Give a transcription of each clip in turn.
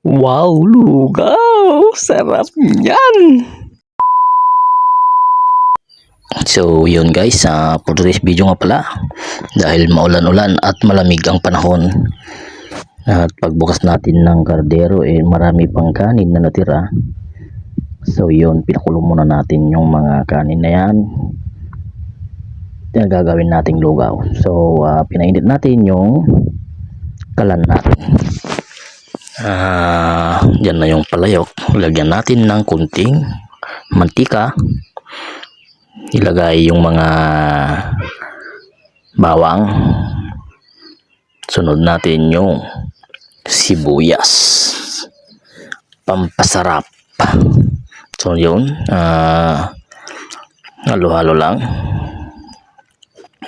Wow, lugaw! Sarap niyan! So, yun guys, sa for today's video nga pala, dahil maulan-ulan at malamig ang panahon, at pagbukas natin ng kardero, eh, marami pang kanin na natira. So, yun, pinakulo muna natin yung mga kanin na yan. Yan gagawin nating lugaw. So, ah, pinainit natin yung kalan natin. Ah, yan na yung palayok. Lagyan natin ng kunting mantika. Ilagay yung mga bawang. Sunod natin yung sibuyas. Pampasarap. So yun, ah halo-halo lang.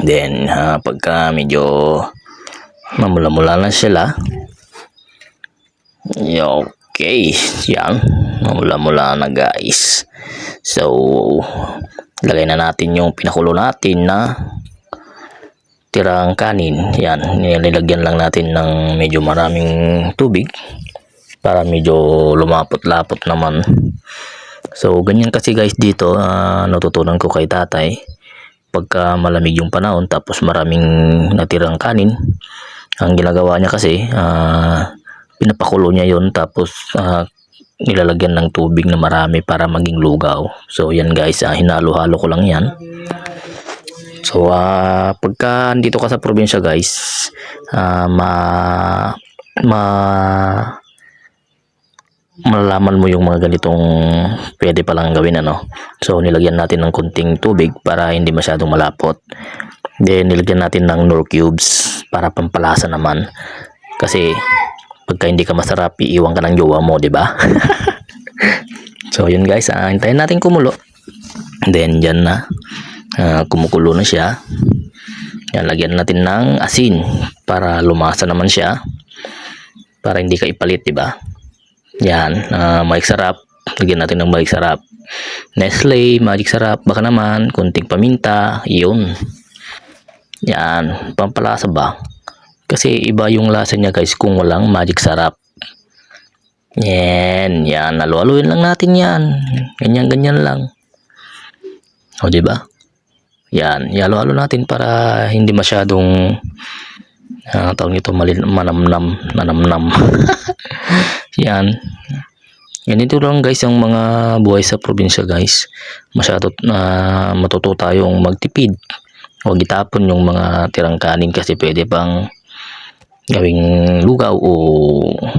Then, ah, pagka medyo mamula-mula na sila, Okay, yan. Mula-mula na guys. So, lagay na natin yung pinakulo natin na tirang kanin. Yan, nilagyan lang natin ng medyo maraming tubig para medyo lumapot-lapot naman. So, ganyan kasi guys dito, ah, natutunan ko kay tatay. Pagka malamig yung panahon tapos maraming natirang kanin, ang ginagawa niya kasi, ah, pinapakulo niya yon tapos ah, nilalagyan ng tubig na marami para maging lugaw. So yan guys, ah, hinalo-halo ko lang yan. So ah, pagka dito ka sa probinsya guys, ah, ma ma malalaman mo yung mga ganitong pwede palang gawin ano. So nilagyan natin ng kunting tubig para hindi masyadong malapot. Then nilagyan natin ng nor cubes para pampalasa naman. Kasi pagka hindi ka masarap, iiwan ka ng jowa mo, di ba? so, yun guys, ah, hintayin natin kumulo. Then, dyan na. Ah, kumukulo na siya. Yan, lagyan natin ng asin para lumasa naman siya. Para hindi ka ipalit, di ba? Yan, ah, magic sarap. Lagyan natin ng magic sarap. Nestle, magic sarap. Baka naman, kunting paminta. Yun. Yan, pampalasa ba? Kasi iba yung lasa niya guys kung walang magic sarap. Yan, yan. Halu-haluin lang natin yan. Ganyan-ganyan lang. O, ba? Yan, halo-halo natin para hindi masyadong uh, tawag nito malin manamnam, nanamnam. yan. Ganito lang guys ang mga buhay sa probinsya guys. Masyado na matuto tayong magtipid. Huwag itapon yung mga tirang kanin kasi pwede pang gawing lugaw o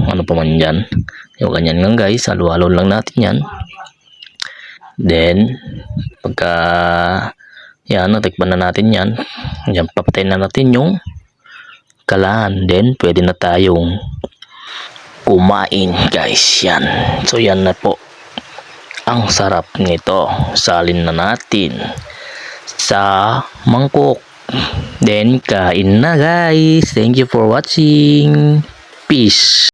ano pa man dyan. Yung ganyan lang guys, halo-halo lang natin yan. Then, pagka yan, natikman na natin yan. Yan, papatayin na natin yung kalaan. Then, pwede na tayong kumain guys. Yan. So, yan na po. Ang sarap nito. Salin na natin sa mangkok. Then, kain na guys. Thank you for watching. Peace.